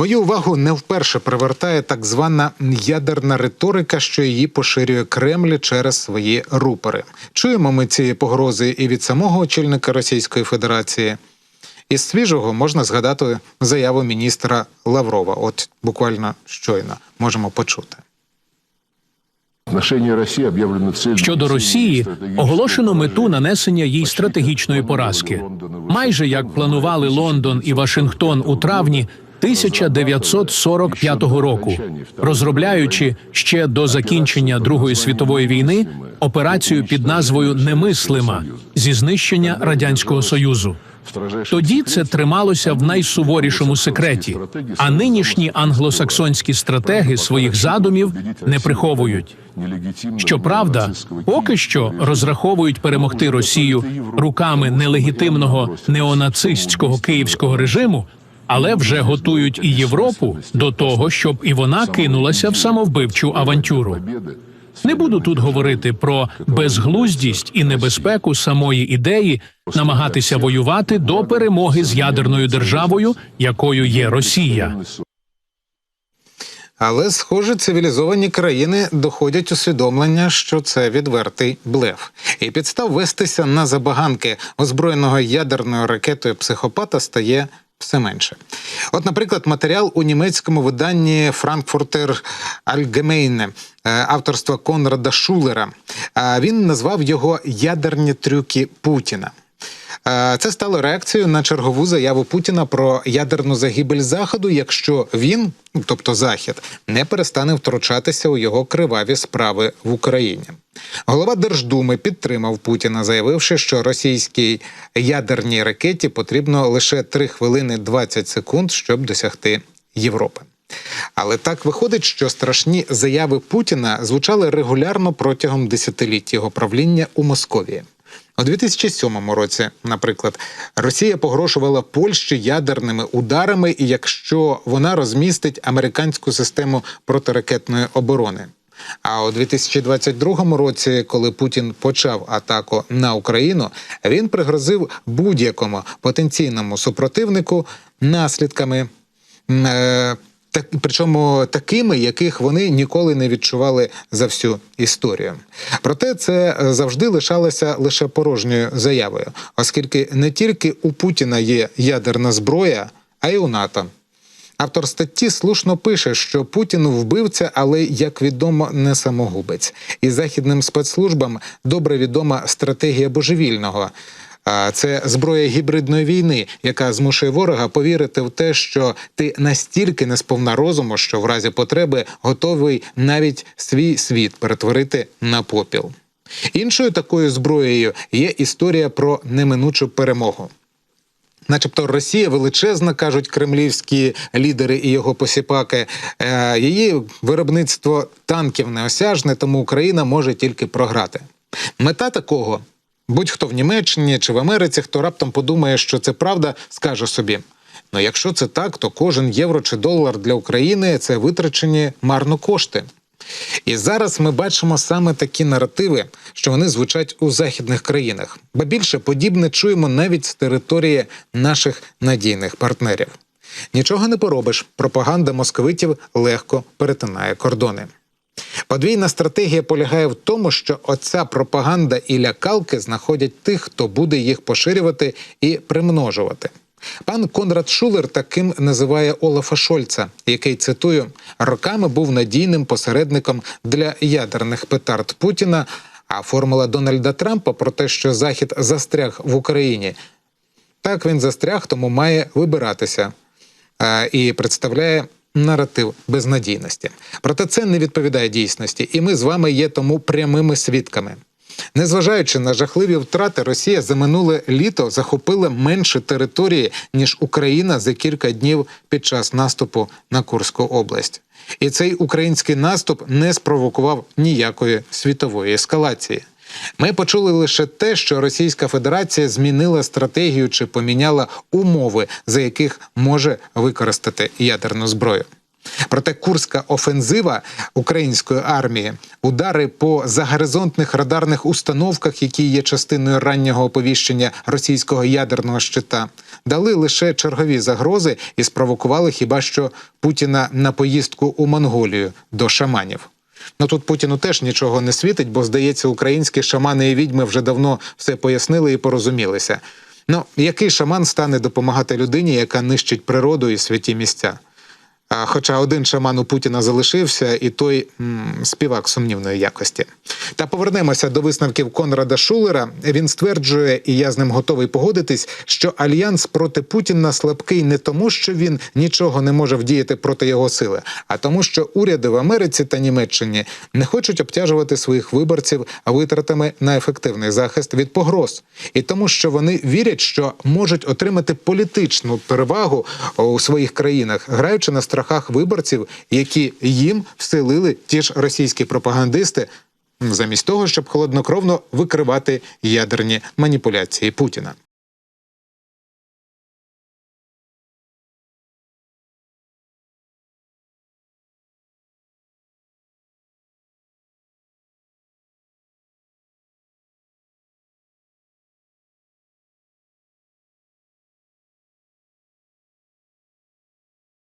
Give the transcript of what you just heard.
Мою увагу не вперше привертає так звана ядерна риторика, що її поширює Кремль через свої рупори. Чуємо ми ці погрози і від самого очільника Російської Федерації. Із свіжого можна згадати заяву міністра Лаврова. От буквально щойно можемо почути. Щодо Росії оголошено мету нанесення їй стратегічної поразки. Майже як планували Лондон і Вашингтон у травні 1945 року, розробляючи ще до закінчення Другої світової війни операцію під назвою Немислима зі знищення радянського союзу. Тоді це трималося в найсуворішому секреті, а нинішні англосаксонські стратеги своїх задумів не приховують. Щоправда, поки що розраховують перемогти Росію руками нелегітимного неонацистського київського режиму, але вже готують і Європу до того, щоб і вона кинулася в самовбивчу авантюру. Не буду тут говорити про безглуздість і небезпеку самої ідеї намагатися воювати до перемоги з ядерною державою, якою є Росія. Але, схоже, цивілізовані країни доходять усвідомлення, що це відвертий блеф, і підстав вестися на забаганки озброєного ядерною ракетою психопата стає все менше. От, наприклад, матеріал у німецькому виданні Frankfurter Allgemeine е, авторства Конрада Шулера. Е, Він назвав його ядерні трюки Путіна. Е, Це стало реакцією на чергову заяву Путіна про ядерну загибель заходу, якщо він, тобто Захід, не перестане втручатися у його криваві справи в Україні. Голова Держдуми підтримав Путіна, заявивши, що російській ядерній ракеті потрібно лише 3 хвилини 20 секунд, щоб досягти Європи. Але так виходить, що страшні заяви Путіна звучали регулярно протягом десятиліть його правління у Московії. У 2007 році, наприклад, Росія погрожувала Польщі ядерними ударами, якщо вона розмістить американську систему протиракетної оборони. А у 2022 році, коли Путін почав атаку на Україну, він пригрозив будь-якому потенційному супротивнику наслідками. е, Так, причому такими, яких вони ніколи не відчували за всю історію. Проте це е, завжди лишалося лише порожньою заявою, оскільки не тільки у Путіна є ядерна зброя, а й у НАТО. Автор статті слушно пише, що Путін вбивця, але як відомо, не самогубець. І західним спецслужбам добре відома стратегія божевільного. Це зброя гібридної війни, яка змушує ворога повірити в те, що ти настільки не сповна розуму, що в разі потреби готовий навіть свій світ перетворити на попіл. Іншою такою зброєю є історія про неминучу перемогу. Начебто Росія величезна, кажуть кремлівські лідери і його посіпаки. Е, Її виробництво танків неосяжне, тому Україна може тільки програти. Мета такого. Будь-хто в Німеччині чи в Америці, хто раптом подумає, що це правда, скаже собі: ну якщо це так, то кожен євро чи долар для України це витрачені марно кошти. І зараз ми бачимо саме такі наративи, що вони звучать у західних країнах, ба більше подібне чуємо навіть з території наших надійних партнерів. Нічого не поробиш, пропаганда московитів легко перетинає кордони. Подвійна стратегія полягає в тому, що оця пропаганда і лякалки знаходять тих, хто буде їх поширювати і примножувати. Пан Конрад Шулер таким називає Олафа Шольца, який цитую роками був надійним посередником для ядерних петард Путіна. А формула Дональда Трампа про те, що Захід застряг в Україні, так він застряг, тому має вибиратися е, і представляє наратив безнадійності. Проте це не відповідає дійсності, і ми з вами є тому прямими свідками. Незважаючи на жахливі втрати, Росія за минуле літо захопила менше території ніж Україна за кілька днів під час наступу на Курську область. І цей український наступ не спровокував ніякої світової ескалації. Ми почули лише те, що Російська Федерація змінила стратегію чи поміняла умови, за яких може використати ядерну зброю. Проте курська офензива української армії, удари по загоризонтних радарних установках, які є частиною раннього оповіщення російського ядерного щита, дали лише чергові загрози і спровокували хіба що Путіна на поїздку у Монголію до шаманів. Ну тут Путіну теж нічого не світить, бо здається, українські шамани і відьми вже давно все пояснили і порозумілися. Ну, який шаман стане допомагати людині, яка нищить природу і святі місця? Хоча один шаман у Путіна залишився, і той м, співак сумнівної якості. Та повернемося до висновків Конрада Шулера. Він стверджує, і я з ним готовий погодитись, що альянс проти Путіна слабкий не тому, що він нічого не може вдіяти проти його сили, а тому, що уряди в Америці та Німеччині не хочуть обтяжувати своїх виборців витратами на ефективний захист від погроз, і тому, що вони вірять, що можуть отримати політичну перевагу у своїх країнах, граючи на страхах виборців, які їм вселили ті ж російські пропагандисти, замість того, щоб холоднокровно викривати ядерні маніпуляції Путіна.